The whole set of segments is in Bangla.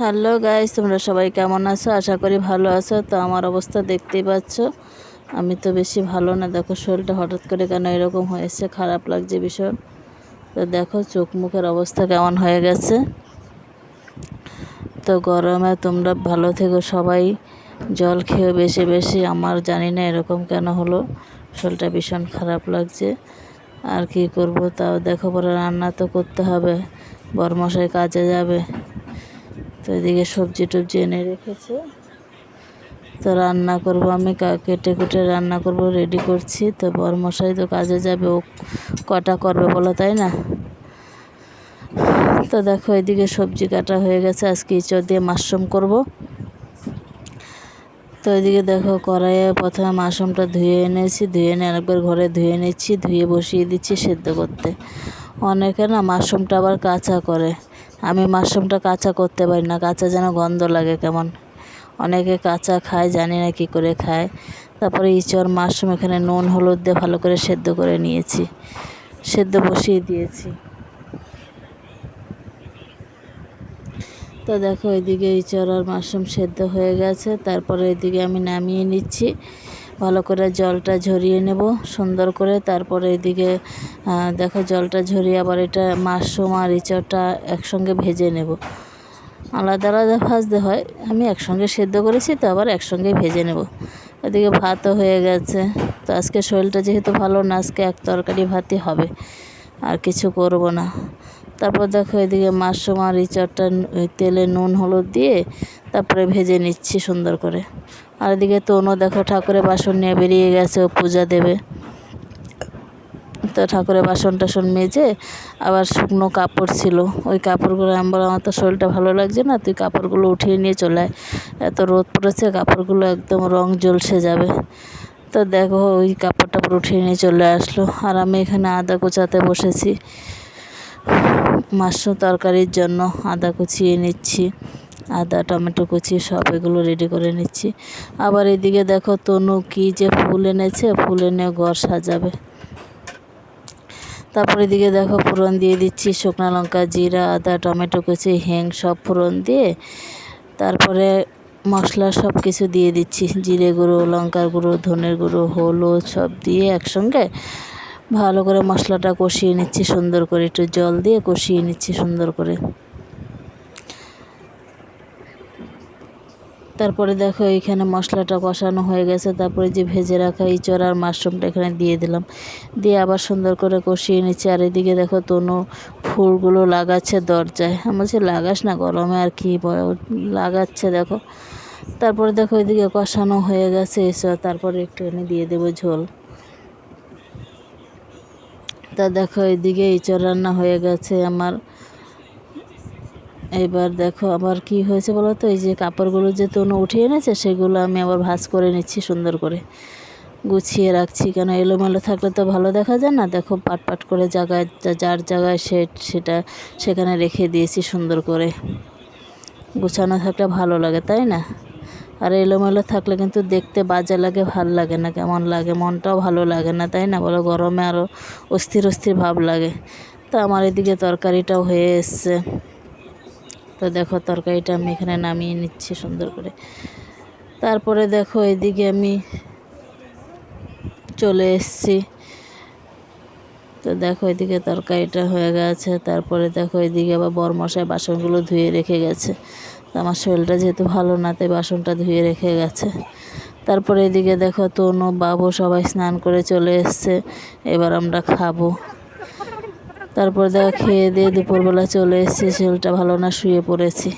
হ্যালো গাইস, তোমরা সবাই কেমন আছো? আশা করি ভালো আছো। তো আমার অবস্থা দেখতেই পাচ্ছ। আমি তো বেশি ভালো না। দেখো, শরীরটা হঠাৎ করে কেন এরকম হয়েছে? খারাপ লাগছে ভীষণ। তো দেখো, চোখ মুখের অবস্থা কেমন হয়ে গেছে। তো গরমে তোমরা ভালো থেকো সবাই। জল খেয়ে বেশি বেশি। আমার জানি না এরকম কেন হলো। শরীরটা ভীষণ খারাপ লাগছে। আর কি করব? তাও দেখো, পরে রান্না তো করতে হবে। বরমশাই কাজে যাবে। এদিকে সবজি টবজি এনে রেখেছে। তো রান্না করব আমি কেটে কুটে রান্না করব রেডি করছি। তো বরমশাই তো কাজে যাবে, ও কটা করবে বলো, তাই না? তো দেখো এদিকে সবজি কাটা হয়ে গেছে আজকে ইঁচড় দিয়ে মাশরুম করব। তো এদিকে দেখো কড়াইয়ে প্রথমে মাশরুমটা ধুয়ে এনেছি, ধুয়ে এনে আরেকবার ঘরে ধুয়ে নিচ্ছি, ধুয়ে বসিয়ে দিচ্ছি সেদ্ধ করতে। অনেকে না মাশরুমটা আবার কাঁচা করে। আমি মাশরুমটা কাঁচা করতে পারি না, কাঁচা যেন গন্ধ লাগে কেমন। অনেকে কাঁচা খায়, জানি না কী করে খায়। তারপরে ইঁচড় মাশরুম, এখানে নুন, হলুদ দিয়ে ভালো করে সেদ্ধ করে নিয়েছি। সেদ্ধ বসিয়ে দিয়েছি। তো দেখো, এদিকে ইঁচড় আর মাশরুম সেদ্ধ হয়ে গেছে। তারপরে এদিকে আমি নামিয়ে নিচ্ছি। ভালো করে জলটা ঝরিয়ে নেব, সুন্দর করে। তারপরে এদিকে দেখো জলটা ঝরিয়ে আবার এটা মাশরুম আর ইঁচড়টা একসঙ্গে ভেজে নেব। আলাদা আলাদা ভাজতে হয়। আমি একসঙ্গে সেদ্ধ করেছি, তো আবার একসঙ্গে ভেজে নেব। এদিকে ভাতও হয়ে গেছে। তো আজকে শরীরটা যেহেতু ভালো না, আজকে এক তরকারি ভাতই হবে। আর কিছু করব না। তারপর দেখো এদিকে মাশরুম আর ইঁচড়টা তেলে নুন, হলুদ দিয়ে তারপরে ভেজে নিচ্ছি সুন্দর করে। আর এদিকে তনু দেখো ঠাকুরের বাসন নিয়ে বেরিয়ে গেছে ও পূজা দেবে। তো ঠাকুরের বাসন টাসন মেজে আবার শুকনো কাপড় ছিল। ওই কাপড়গুলো আমি বললাম, আমার তো শরীরটা ভালো লাগছে না, তুই কাপড়গুলো উঠিয়ে নিয়ে চলে আয়। এত রোদ পড়েছে, কাপড়গুলো একদম রং জ্বলসে যাবে। তো দেখো ওই কাপড় টাপড় উঠিয়ে নিয়ে চলে আসলো। আর আমি এখানে আদা কোচাতে বসেছি। মাশরুম তরকারির জন্য আদা কুচিয়ে নিচ্ছি। আদা, টমেটো কুচি সব এগুলো রেডি করে নিচ্ছি। আবার এদিকে দেখো তনু কি যে ফুল এনেছে, ফুল এনে ঘর সাজাবে। তারপর এদিকে দেখো ফোড়ন দিয়ে দিচ্ছি শুকনো লঙ্কা, জিরা, আদা, টমেটো কুচি, হিং সব ফোড়ন দিয়ে। তারপরে মশলা সব কিছু দিয়ে দিচ্ছি। জিরে গুঁড়ো, লঙ্কার গুঁড়ো, ধনের গুঁড়ো, হলুদ সব দিয়ে একসঙ্গে ভালো করে মশলাটা কষিয়ে নিচ্ছি সুন্দর করে। একটু জল দিয়ে কষিয়ে নিচ্ছি সুন্দর করে। তারপরে দেখো এইখানে মশলাটা কষানো হয়ে গেছে, তারপরে যে ভেজে রাখা ইঁচড় আর মাশরুমটা এখানে দিয়ে দিলাম। দিয়ে আবার সুন্দর করে কষিয়ে নিচ্ছি, আর এদিকে দেখো তনু ফুলগুলো লাগাচ্ছে দরজায়। আমি বলছি লাগাস না গরমে, আর কি লাগাচ্ছে দেখো। তারপরে দেখো এদিকে কষানো হয়ে গেছে এসব তারপরে একটুখানি দিয়ে দেবো ঝোল। তা দেখো এদিকে ইঁচড় রান্না হয়ে গেছে আমার। এবার দেখো আবার কি হয়েছে বলো তো? এই যে কাপড়গুলো যে তনু উঠিয়ে এনেছে, সেগুলো আমি আবার ভাজ করে নিচ্ছি সুন্দর করে। গুছিয়ে রাখছি কেন? এলোমেলো থাকলে তো ভালো দেখা যায় না? দেখো পাট পাট করে জায়গায় যার জায়গায় সে, সেটা সেখানে রেখে দিয়েছি সুন্দর করে। গুছানো থাকলে ভালো লাগে, তাই না? আর এলোমেলো থাকলে কিন্তু দেখতে বাজে লাগে, ভালো লাগে না। কেমন লাগে? মনটাও ভালো লাগে না, তাই না বলো? গরমে আরও অস্থির অস্থির ভাব লাগে। তো আমার এদিকে তরকারিটাও হয়ে এসছে। তো দেখো তরকারিটা আমি এখানে নামিয়ে নিচ্ছি সুন্দর করে। তারপরে দেখো এদিকে আমি চলে এসছি। তো দেখো এদিকে তরকারিটা হয়ে গেছে, তারপরে দেখো এদিকে আবার বরমশাই বাসনগুলো ধুয়ে রেখে গেছে। আমার শরীরটা যেহেতু ভালো না, তাই বাসনটা ধুয়ে রেখে গেছে। তারপরে এদিকে দেখো তনু, বাবু সবাই স্নান করে চলে এসছে। এবার আমরা খাব। তারপর দেখো খেয়ে দিয়ে দুপুরবেলা চলে এসেছি, শরীরটা ভালো না, শুয়ে পড়েছি।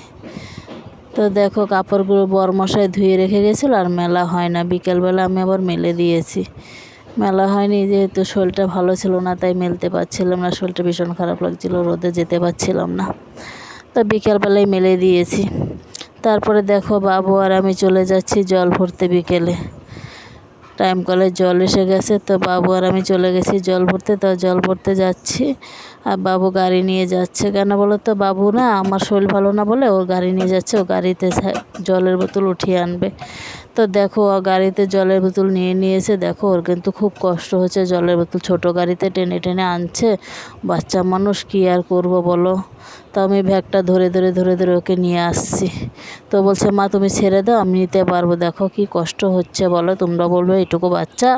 তো দেখো কাপড়গুলো বরমশাই ধুয়ে রেখে গেছিল আর মেলা হয় না। বিকেলবেলা আমি আবার মেলে দিয়েছি। মেলা হয়নি যেহেতু শরীরটা ভালো ছিল না, তাই মেলতে পারছিলাম না, শরীরটা ভীষণ খারাপ লাগছিল, রোদে যেতে পারছিলাম না। তো বিকেলবেলায় মেলে দিয়েছি। তারপরে দেখো বাবু আর আমি চলে যাচ্ছি জল ভরতে বিকেলে। টাইম কলের জল এসে গেছে, তো বাবু আর আমি চলে গেছি জল ভরতে, তো জল ভরতে যাচ্ছি। আর বাবু গাড়ি নিয়ে যাচ্ছে কেন বলো তো? বাবু না, আমার শরীর ভালো না বলে ও গাড়ি নিয়ে যাচ্ছে, ও গাড়িতে জলের বোতল উঠিয়ে আনবে। তো দেখো গাড়িতে জলের বোতল নিয়ে নিয়েছে। দেখো, ওর কিন্তু খুব কষ্ট হচ্ছে জলের বোতল। ছোট গাড়িতে টেনে টেনে আনছে। বাচ্চা মানুষ, কি আর করব বলো? তো আমি ব্যাগটা ধরে ধরে ধরে ধরে ওকে নিয়ে আসছি। তো বলছে, মা, তুমি ছেড়ে দাও, আমি নিতে পারব। দেখো, কি কষ্ট হচ্ছে বলো? তোমরা বলবে এটুকু বাচ্চা,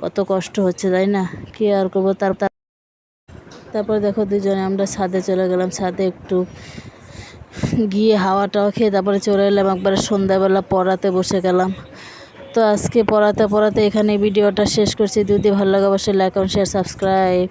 কত কষ্ট হচ্ছে, তাই না? কি আর করব? তার, তার- তারপর দেখো, দুজনে আমরা ছাদে চলে গেলাম। ছাদে একটু গিয়ে হাওয়াটাও খেয়ে তারপরে চলে এলাম একবারে সন্ধ্যাবেলা পড়াতে বসে গেলাম। তো আজকে পড়াতে পড়াতে এখানে ভিডিওটা শেষ করছি। যদি ভালো লাগে অবশ্যই লাইক শেয়ার সাবস্ক্রাইব